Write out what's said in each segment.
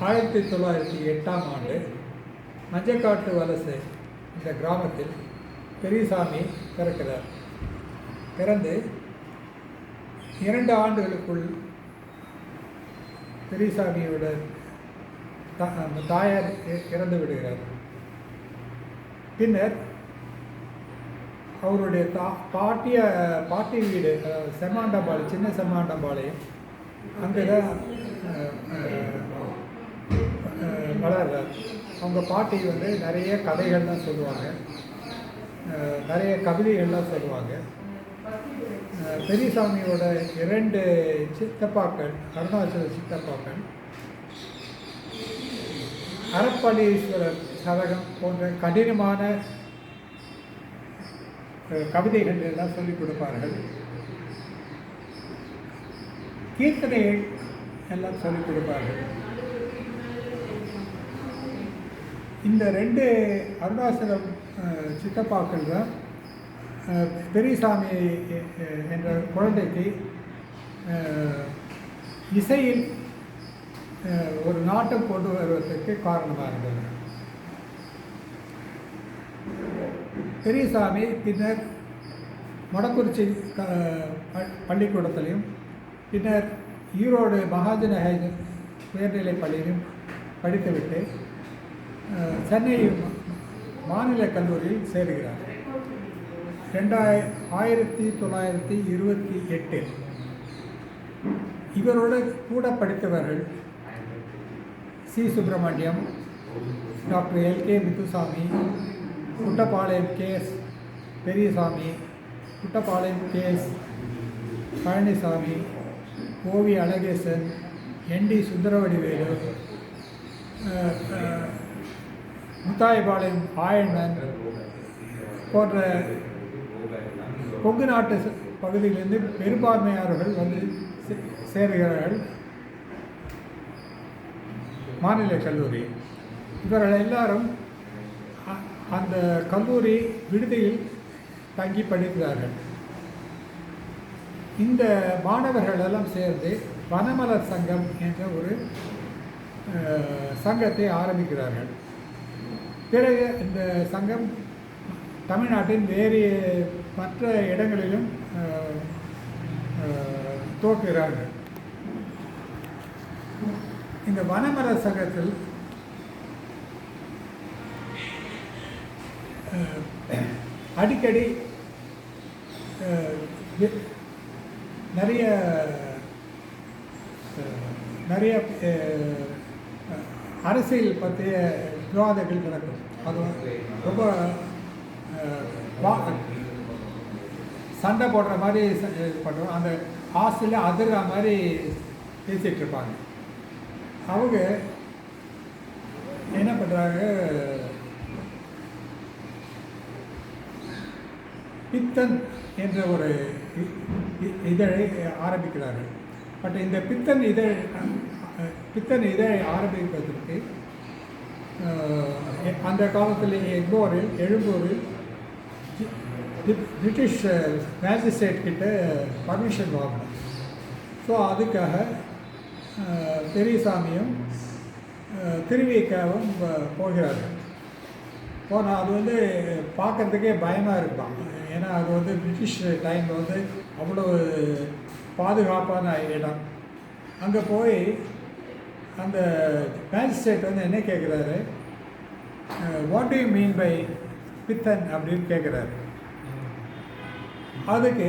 ஆயிரத்தி தொள்ளாயிரத்தி எட்டாம் ஆண்டு மஞ்சக்காட்டு வலசு இந்த கிராமத்தில் பெரியசாமி பிறக்கிறார். பிறந்து இரண்டு ஆண்டுகளுக்குள் பெரியசாமியோட தா- தாயார் இ- இறந்து விடுகிறார் பின்னர் அவருடைய தா பாட்டிய பாட்டி வீடு செம்மாண்டம்பாளையம் சின்ன செம்மாண்டம்பாளையம் அங்கே தான் வளர்றார் அவங்க பாட்டி வந்து நிறைய கதைகள்லாம் சொல்லுவாங்க. நிறைய கவிதைகள்லாம் சொல்லுவாங்க. பெரியசாமியோட இரண்டு சித்தப்பாக்கள் அருணாச்சல சித்தப்பாக்கள் அறப்பளீஸ்வரர் சதகம் போன்ற கடினமான கவிதைகள் எல்லாம் சொல்லிக் கொடுப்பார்கள். கீர்த்தனைகள் எல்லாம் சொல்லிக் கொடுப்பார்கள். இந்த ரெண்டு அருணாசலம் சித்தப்பாக்கள் தான் பெரியசாமி என்ற குழந்தைக்கு இசையில் ஒரு நாட்டம் கொண்டு வருவதற்கு காரணமாக இருந்தது. பெரியசாமி பின்னர் மொடக்குறிச்சி க- பள்ளிக்கூடத்திலையும் பின்னர் ஈரோடு மகாஜன உயர்நிலைப் பள்ளியிலும் படித்துவிட்டு சென்னை மாநில கல்லூரியில் சேருகிறார். ரெண்டாய ஆயிரத்தி தொள்ளாயிரத்தி இருபத்தி எட்டில் இவரோட கூட படித்தவர்கள் C. Subramaniam doctor L. K. Muthusamy Kuttapalayam KS Periyasamy Kuttapalayam KS Palanisamy OV Alagesan ND Sundaravadivelu Muthayapalayam Ayannan போன்ற கொங்கு நாட்டு பகுதியிலிருந்து பெரும்பான்மையானவர்கள் வந்து சே- சேருகிறார்கள். மாநில கல்லூரி. இவர்கள் எல்லாரும் அ- அந்த கல்லூரி விடுதியில் தங்கி படிக்கிறார்கள். இந்த மாணவர்கள் எல்லாம் சேர்ந்து வனமலர் சங்கம் என்ற ஒரு சங்கத்தை ஆரம்பிக்கிறார்கள். பிறகு இந்த சங்கம் தமிழ்நாட்டின் வேறு மற்ற இடங்களிலும் துவக்குகிறார்கள். இந்த வனமர சங்கத்தில் அடிக்கடி நிறைய நிறைய அரசியல் பற்றிய விவாதங்கள் நடக்கும். அது ரொம்ப சண்டை போடுற மாதிரி ச- இது பண்ணுவோம். அந்த ஹாஸ்டலில் அதிர்ற மாதிரி பேசிகிட்டு இருப்பாங்க. அவங்க என்ன பண்ணுறாங்க பித்தன் என்ற ஒரு இதழை ஆரம்பிக்கிறார்கள். பட் இந்த பித்தன் இதழ் பித்தன் இதழை ஆரம்பிப்பதற்கு அந்த காலத்தில் எக்மோரில் எழும்பூரில் பிரிட்டிஷ் மேஜிஸ்ட்ரேட் கிட்ட பர்மிஷன் வாங்கணும் ஸோ அதுக்காக பெரியசாமியும் திருவிக்காவும் போகிறார்கள் போனால் அது வந்து பார்க்கறதுக்கே பயமாக இருப்பான் ஏன்னா அது வந்து பிரிட்டிஷ் டைமில் வந்து அவ்வளோ பாதுகாப்பான இடம். அங்கே போய் அந்த மேஜிஸ்ட்ரேட் வந்து என்ன கேட்குறாரு what do you mean by Pithan அப்படின்னு கேட்குறாரு அதுக்கு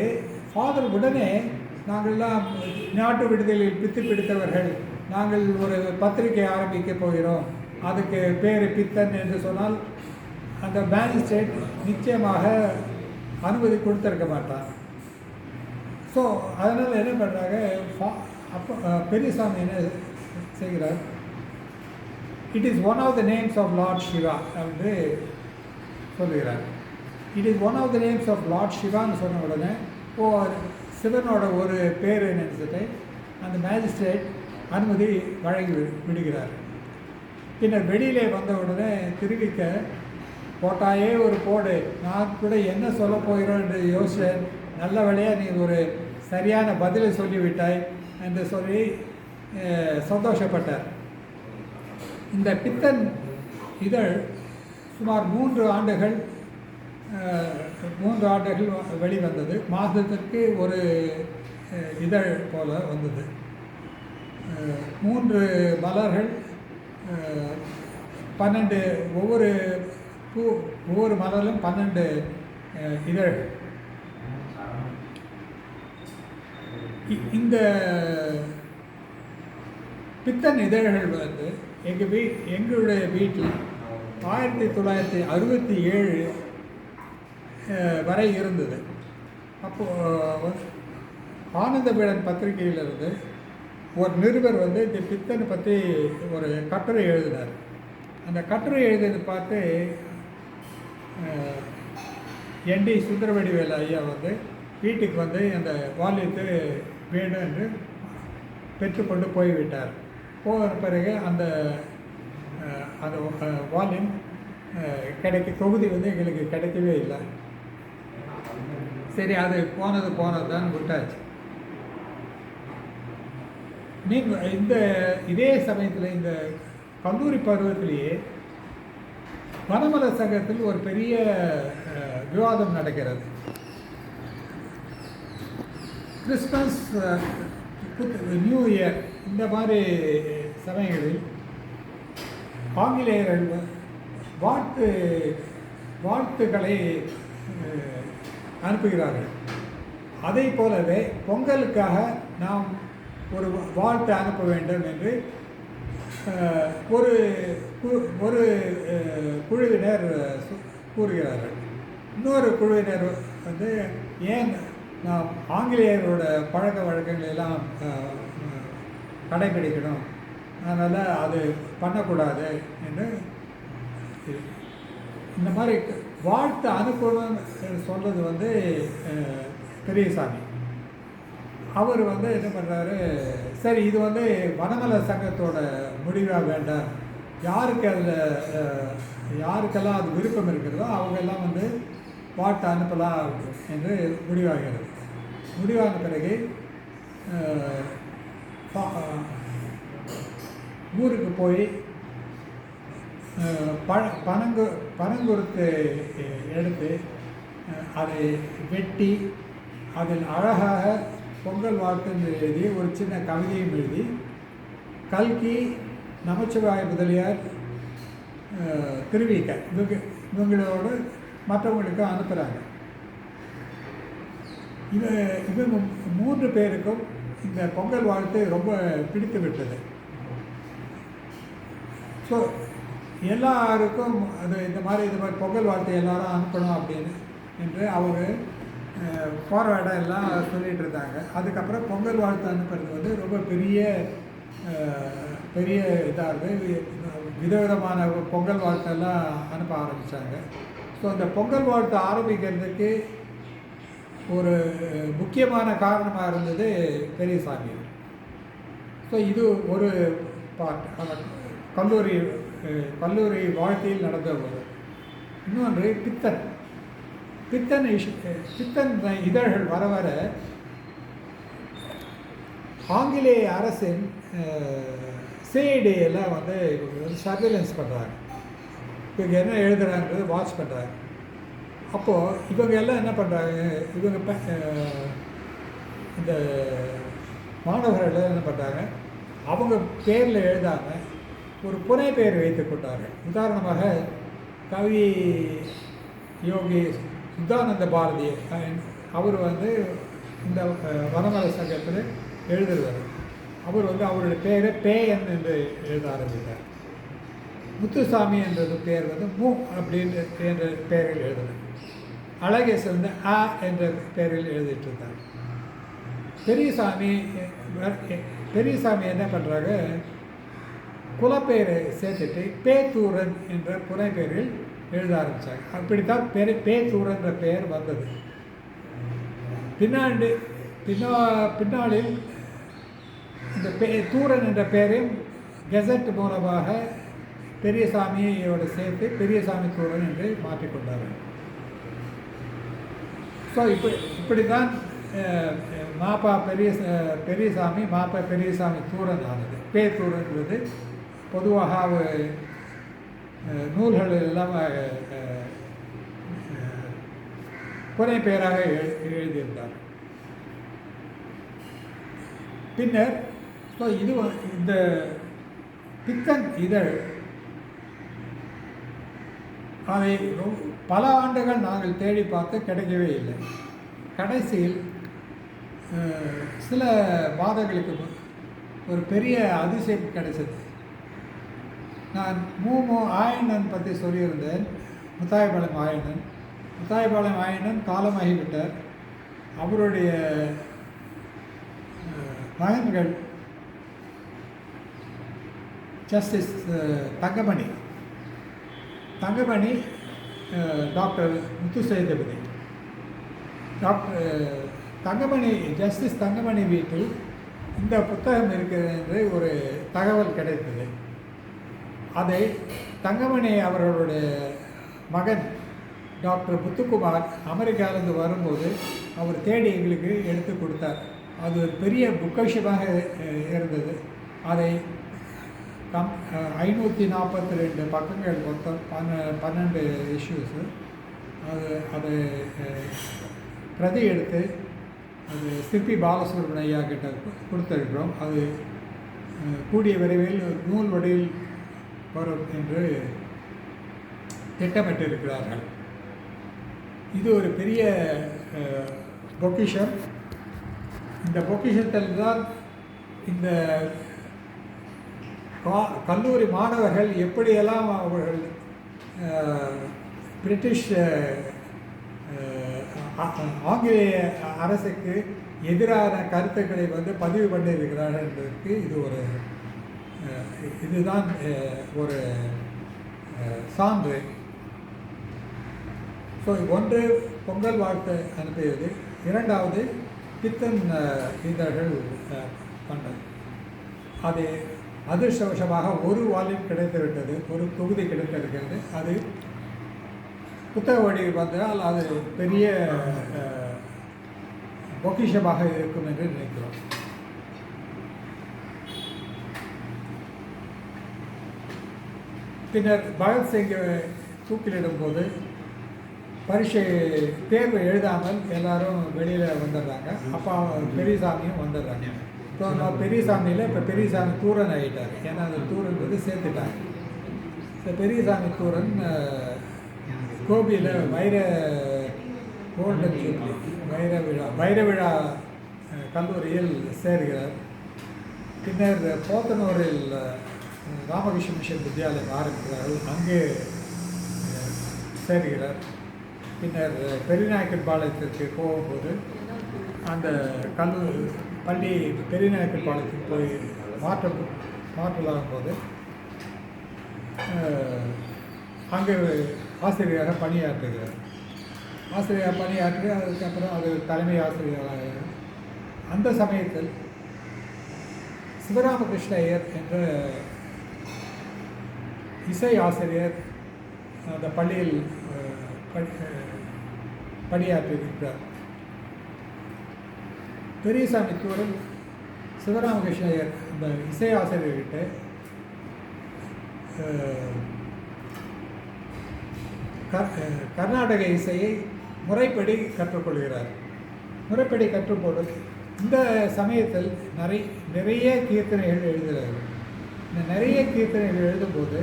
ஃபாதர் உடனே நாங்கள்லாம் நாட்டு விடுதலில் பித்து பிடித்தவர்கள். நாங்கள் ஒரு பத்திரிகை ஆரம்பிக்க போகிறோம். அதுக்கு பேர் பித்தன் என்று சொன்னால் அந்த மேஜிஸ்ட்ரேட் நிச்சயமாக அனுமதி கொடுத்துருக்க மாட்டான் ஸோ அதனால் என்ன பண்ணுறாங்க அப்போ பெரியசாமி என்ன செய்கிறார். It is one of the names of lord Shiva என்று சொல்லுகிறார் it is one of the names of lord சிவான்னு சொன்ன உடனே ஓ சிவனோட ஒரு பேர் நினைச்சிட்டு அந்த மேஜிஸ்ட்ரேட் அனுமதி வழங்கி விடுகிறார். பின்னர் வெளியிலே வந்த உடனே திருவிக்க போட்டாயே ஒரு போடு. நான் கூட என்ன சொல்ல போகிறோம் என்று யோசிச்சேன். நல்ல வழியாக நீ ஒரு சரியான பதிலை சொல்லிவிட்டாய் என்று சொல்லி சந்தோஷப்பட்டார். இந்த பித்தன் இதழ் சுமார் மூன்று ஆண்டுகள் மூன்று ஆண்டுகள் வெளிவந்தது. மாதத்திற்கு ஒரு இதழ் போல வந்தது. மூன்று மலர்கள் பன்னெண்டு ஒவ்வொரு பூ ஒவ்வொரு மலரிலும் பன்னெண்டு இதழ். இ- இந்த பித்தன் இதழ்கள் வந்து எங்கள் வீ எங்களுடைய வீட்டில் ஆயிரத்தி தொள்ளாயிரத்தி அறுபத்தி ஏழு வரை இருந்தது. அப்போது ஆனந்தபீடன் பத்திரிகையிலிருந்து ஒரு நிருபர் வந்து இந்த பித்தனை பற்றி ஒரு கட்டுரை எழுதினார். அந்த கட்டுரை எழுதியது பார்த்து என்டி சுந்தரவடிவேல் ஐயா வந்து வீட்டுக்கு வந்து அந்த வால்யத்தை வேண்டும் என்று பெற்றுக்கொண்டு போய்விட்டார். போன பிறகு அந்த அந்த வால்யூம் கிடைக்க தொகுதி வந்து எங்களுக்கு கிடைக்கவே இல்லை. சரி அது போனது போனது தான் விட்டாச்சு. நீங்கள் இந்த இதே சமயத்தில் இந்த கல்லூரி பருவத்திலேயே வனமல சங்கத்தில் ஒரு பெரிய விவாதம் நடக்கிறது. கிறிஸ்மஸ் நியூ இயர் இந்த மாதிரி சமயங்களில் ஆங்கிலேயர்கள் வாழ்த்து வாழ்த்துக்களை அனுப்புகிறார்கள். அதை போலவே பொங்கலுக்காக நாம் ஒரு வாழ்த்து அனுப்ப வேண்டும் என்று ஒரு கு- ஒரு குழுவினர் கூறுகிறார்கள். இன்னொரு குழுவினர் வந்து ஏன் நாம் ஆங்கிலேயரோட பழக்க வழக்கங்களெல்லாம் கடைபிடிக்கணும்? அதனால் அது பண்ணக்கூடாது என்று இந்த மாதிரி வாழ்த்து அனுப்பணும் சொல்கிறது வந்து பெரியசாமி. அவர் வந்து என்ன பண்ணுறாரு சரி இது வந்து வனநல சங்கத்தோட முடிவாக வேண்டாம். யாருக்கு அதில் யாருக்கெல்லாம் அது விருப்பம் இருக்கிறதோ அவங்க எல்லாம் வந்து பாட்டு அனுப்பலாம் என்று முடிவாகிறது. முடிவான பிறகு ஊருக்கு போய் ப பழ பனங்கு பனங்குருத்து எடுத்து அதை வெட்டி அதில் அழகாக பொங்கல் வாழ்த்துன்னு எழுதி ஒரு சின்ன கவிதையும் எழுதி கல்கி நமச்சிவாய முதலியார் திருவிக்க இவங்க இவங்களோடு மற்றவங்களுக்கு அனுப்புகிறாங்க இவ இவங்க மூன்று பேருக்கும் இந்த பொங்கல் வாழ்த்து ரொம்ப பிடித்து விட்டது ஸோ எல்லாருக்கும் அது இந்த மாதிரி இந்த மாதிரி பொங்கல் வாழ்த்து எல்லாரும் அனுப்பணும் அப்படின்னு என்று அவர் ஃபார்வேர்டாக எல்லாம் சொல்லிகிட்டு இருந்தாங்க. அதுக்கப்புறம் பொங்கல் வாழ்த்து அனுப்புறது வந்து ரொம்ப பெரிய பெரிய இதாக இருக்குது விதவிதமான பொங்கல் வாழ்த்தெல்லாம் அனுப்ப ஆரம்பித்தாங்க ஸோ அந்த பொங்கல் வாழ்த்து ஆரம்பிக்கிறதுக்கு ஒரு முக்கியமான காரணமாக இருந்தது பெரியசாமி. ஸோ இது ஒரு பார்ட் கல்லூரி கல்லூரி வாழ்க்கையில் நடந்த ஒரு இன்னொன்று பித்தன். பித்தன் இஷ் பித்தன் இதழ்கள் வர வர ஆங்கிலேய அரசின் சிஐடியெல்லாம் வந்து இவங்க வந்து சர்வேலன்ஸ் பண்ணுறாங்க இவங்க என்ன எழுதுகிறாங்கிறது வாட்ச் பண்ணுறாங்க அப்போது இவங்க எல்லாம் என்ன பண்ணுறாங்க இவங்க இந்த மாணவர்கள் எல்லாம் என்ன பண்ணுறாங்க அவங்க பேரில் எழுதாமல் ஒரு புனை பெயர் வைத்துக் கொண்டார்கள். உதாரணமாக கவி யோகி சுத்தானந்த பாரதி அவர் வந்து இந்த அஹ், சங்கத்தில் எழுதுகிறார். அவர் வந்து அவருடைய பெயரை பேயன் என்று எழுத ஆரம்பித்தார். முத்துசாமி என்றது பெயர் வந்து மு அப்படின்னு என்ற பெயரில் எழுதினார் அழகேச வந்து அ என்ற பெயரில் எழுதிட்டு இருந்தார். பெரியசாமி பெரியசாமி என்ன பண்ணுறாங்க குலப்பெயரை சேர்த்துட்டு பேத்தூரன் என்ற புனைப்பெயரில் எழுத ஆரம்பித்தாங்க அப்படித்தான் பெரு பேத்தூரன்ற பெயர் வந்தது. பின்னாண்டு பின்னா பின்னாளில் இந்த பே தூரன் என்ற பெயரையும் கெசட் மூலமாக பெரியசாமியோடு சேர்த்து பெரியசாமி தூரன் என்று மாற்றிக்கொண்டார்கள் ஸோ இப்படி இப்படி தான் மாப்பா பெரிய பெரியசாமி மாப்பா பெரியசாமி தூரன் ஆனது. பேத்தூரன்றது பொதுவாக நூல்கள் எல்லாம் புனை பெயராக எழு- எழுதியிருந்தார். பின்னர் ஸோ இது இந்த பித்தன் இதழ் அதை பல ஆண்டுகள் நாங்கள் தேடி பார்த்து கிடைக்கவே இல்லை. கடைசியில் சில மாதங்களுக்கு ஒரு பெரிய அதிசயம் கிடைச்சது. நான் மூமு ஆயனன் பற்றி சொல்லியிருந்தேன். முத்தாயபாளையம் ஆயனன் முத்தாயபாளையம் ஆயனன் காலமாகிவிட்டார். அவருடைய மகன்கள் justice Thangamani. Thangamani doctor Muthu Sethupathi doctor Thangamani justice Thangamani வீட்டில் இந்த புத்தகம் இருக்கிறது என்று ஒரு தகவல் கிடைத்தது. அதை தங்கமணி அவர்களுடைய மகன் டாக்டர் முத்துக்குமார் அமெரிக்காவிலிருந்து வரும்போது அவர் தேடி எங்களுக்கு எடுத்து கொடுத்தார். அது ஒரு பெரிய புக்கஷமாக இருந்தது. அதை கம் ஐநூற்றி நாற்பத்தி ரெண்டு பக்கங்கள் மொத்தம் பன்ன பன்னெண்டு இஷ்யூஸு அது அது பிரதி எடுத்து அது சிற்பி பாலசுப்ரமணியா கிட்ட கொடுத்துருக்கிறோம். அது கூடிய விரைவில் ஒரு நூல் வடிவில் வரும் என்று திட்டமிட்டிருக்கிறார்கள். இது ஒரு பெரிய பொக்கிஷம். இந்த பொக்கிஷத்தில் தான் இந்த கா- கல்லூரி மாணவர்கள் எப்படியெல்லாம் அவர்கள் பிரிட்டிஷ் ஆங்கிலேய அரசுக்கு எதிரான கருத்துக்களை வந்து பதிவு பண்ணியிருக்கிறார்கள் என்பதற்கு இது ஒரு இதுதான் ஒரு சான்று. ஸோ ஒன்று பொங்கல் வாழ்த்து அனுப்பியது. இரண்டாவது பித்தன் இதழ்கள் பண்ணது. அது அதிர்ஷ்டவசமாக ஒரு வால்யூம் கிடைத்துவிட்டது ஒரு தொகுதி கிடைத்திருக்கிறது அது புத்தக வடிவில் வந்தால் அது பெரிய பொக்கிஷமாக இருக்கும் என்று நினைக்கிறோம். பின்னர் பகத்சிங் சிங்கை தூக்கிலிடும்போது பரீட்சை தேர்வு எழுதாமல் எல்லாரும் வெளியில் வந்துடுறாங்க. அப்பா பெரியசாமியும் வந்துடுறாங்க. இப்போ நான் பெரியசாமியில் இப்போ பெரியசாமி தூரன் ஆகிட்டார் ஏன்னா அந்த தூரன் வந்து சேர்த்துட்டாங்க. இந்த பெரியசாமி தூரன் கோபியில் வைர கோல்டன் ஜூப்ளி வைர விழா வைர விழா கல்லூரியில் சேர்கிறார். பின்னர் போத்தனூரில் ராமகிருஷ்ண மிஷன் வித்யாலயம் ஆரம்பிக்கிறார்கள் அங்கே சேர்கிறார் பின்னர் பெரியநாயக்கன் பாளையத்திற்கு போகும்போது அந்த கல்லூரி பள்ளி பெரியநாயக்கன் பாளையத்துக்கு போய் மாற்ற மாற்றலாகும் போது அங்கே ஆசிரியராக பணியாற்றுகிறார். ஆசிரியராக பணியாற்றி அதுக்கப்புறம் அது தலைமை ஆசிரியராக. அந்த சமயத்தில் சிவராமகிருஷ்ண ஐயர் என்ற இசை ஆசிரியர் அந்த பள்ளியில் பணியாற்றியிருக்கிறார். பெரியசாமி தூரல் சிவராமகிருஷ்ணயர் அந்த இசை ஆசிரியர்கிட்ட கர்நாடக இசையை முறைப்படி கற்றுக்கொள்கிறார். முறைப்படி கற்றுக்கொண்டு இந்த சமயத்தில் நிறைய நிறைய கீர்த்தனைகள் எழுதுகிறார்கள். இந்த நிறைய கீர்த்தனைகள் எழுதும்போது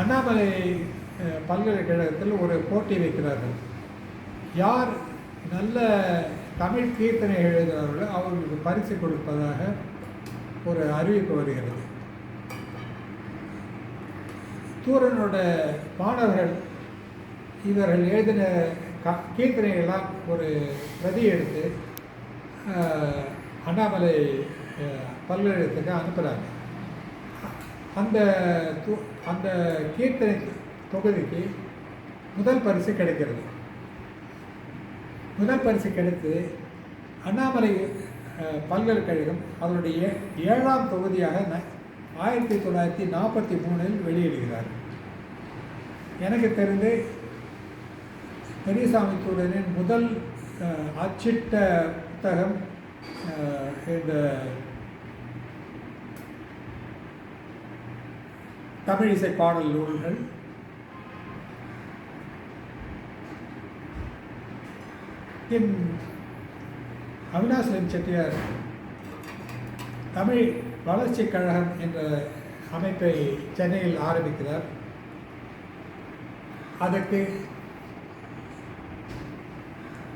அண்ணாமலை பல்கலைக்கழகத்தில் ஒரு போட்டி வைக்கிறார்கள். யார் நல்ல தமிழ் கீர்த்தனை எழுதுகிறார்களோ அவர்களுக்கு பரிசு கொடுப்பதாக ஒரு அறிவிப்பு வருகிறது. தூரனோட மாணவர்கள் இவர்கள் எழுதின க கீர்த்தனைகள்லாம் ஒரு பிரதி எடுத்து அண்ணாமலை பல்கலைக்கழகத்துக்கு அனுப்புகிறாங்க அந்த அந்த கீர்த்தனை தொகுதிக்கு முதல் பரிசு கிடைக்கிறது. முதல் பரிசு கிடைத்து அண்ணாமலை பல்கலைக்கழகம் அதனுடைய ஏழாம் தொகுதியாக ஆயிரத்தி தொள்ளாயிரத்தி நாற்பத்தி மூணில் வெளியிடுகிறார். எனக்கு தெரிந்து பெரியசாமி தூரனின் முதல் அச்சிட்ட புத்தகம் இந்த தமிழ் இசை பாடல் நூல்கள். என் அவினாசன் செட்டியார் தமிழ் வளர்ச்சிக் கழகம் என்ற அமைப்பை சென்னையில் ஆரம்பிக்கிறார். அதற்கு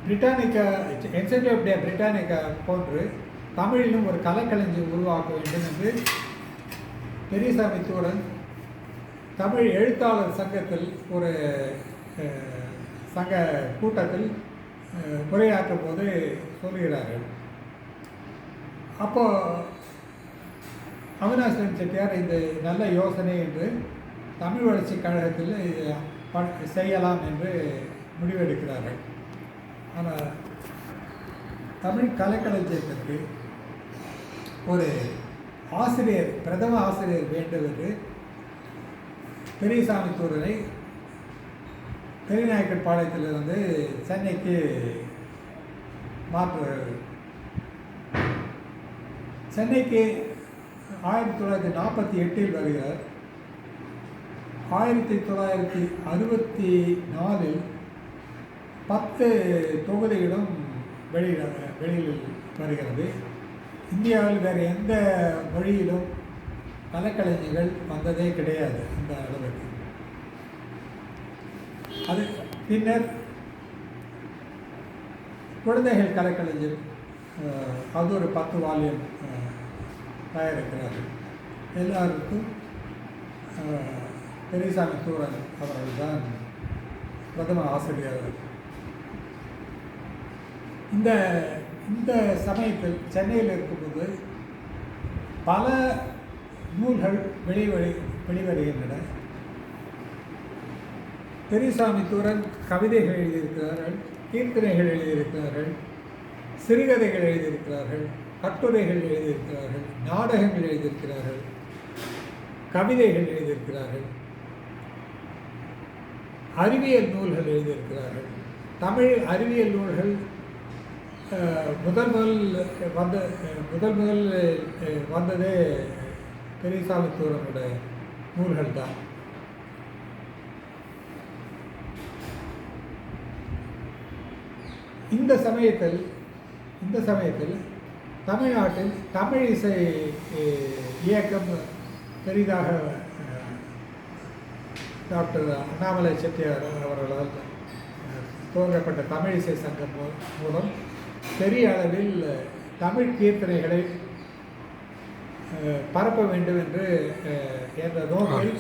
பிரிட்டானிக்கா என்சைக்ளோபீடியா பிரிட்டானிக்கா போன்று தமிழிலும் ஒரு கலைக்களஞ்சியம் உருவாக்க வேண்டும் என்று பெரியசாமி தூடன் தமிழ் எழுத்தாளர் சங்கத்தில் ஒரு சங்க கூட்டத்தில் உரையாற்றும் போது சொல்கிறார்கள். அப்போ அவினாசன் செட்டியார் இந்த நல்ல யோசனை என்று தமிழ் வளர்ச்சி கழகத்தில் ப- செய்யலாம் என்று முடிவெடுக்கிறார்கள். ஆனால் தமிழ் கலைக்களஞ்சியத்திற்கு ஒரு ஆசிரியர் பிரதம ஆசிரியர் வேண்டும் என்று பெரியசாமி தூரனை பெரியநாயக்கர் பாளையத்திலிருந்து சென்னைக்கு மாற்றுகிறார்கள் சென்னைக்கு ஆயிரத்தி தொள்ளாயிரத்தி நாற்பத்தி எட்டில் வருகிறார். ஆயிரத்தி தொள்ளாயிரத்தி அறுபத்தி நாலில் பத்து தொகுதிகளும் வெளியிட வெளியில் வருகிறது. இந்தியாவில் வேறு எந்த மொழியிலும் கலைக்கலைஞர்கள் வந்ததே கிடையாது அந்த அளவுக்கு. அது பின்னர் குழந்தைகள் கலைக்கலைஞர் அது ஒரு பத்து வால்யம் தயாரிக்கிறார்கள் எல்லாருக்கும் பெரியசாமி தூரன் அவர்கள் தான் பிரதம ஆசிரியர். இந்த இந்த சமயத்தில் சென்னையில் இருக்கும்போது பல நூல்கள் வெளிவரு வெளிவருகின்றன. பெரியசாமி தூரன் கவிதைகள் எழுதியிருக்கிறார்கள் கீர்த்தனைகள் எழுதியிருக்கிறார்கள் சிறுகதைகள் எழுதியிருக்கிறார்கள் கட்டுரைகள் எழுதியிருக்கிறார்கள் நாடகங்கள் எழுதியிருக்கிறார்கள் கவிதைகள் எழுதியிருக்கிறார்கள் அறிவியல் நூல்கள் எழுதியிருக்கிறார்கள். தமிழ் அறிவியல் நூல்கள் முதல் முதல் வந்த முதல் முதல் வந்ததே பெரியசாமி நூல்கள் தான் இந்த சமயத்தில் இந்த சமயத்தில் தமிழ்நாட்டில் தமிழ் இசை இயக்கம் பெரிதாக டாக்டர் அண்ணாமலை செட்டியார் அவர்களால் துவங்கப்பட்ட தமிழ் இசை சங்கம் மூ- மூலம் பெரிய அளவில் தமிழ் கீர்த்தனைகளை பரப்ப வேண்டும் என்று என்ற நோக்கில்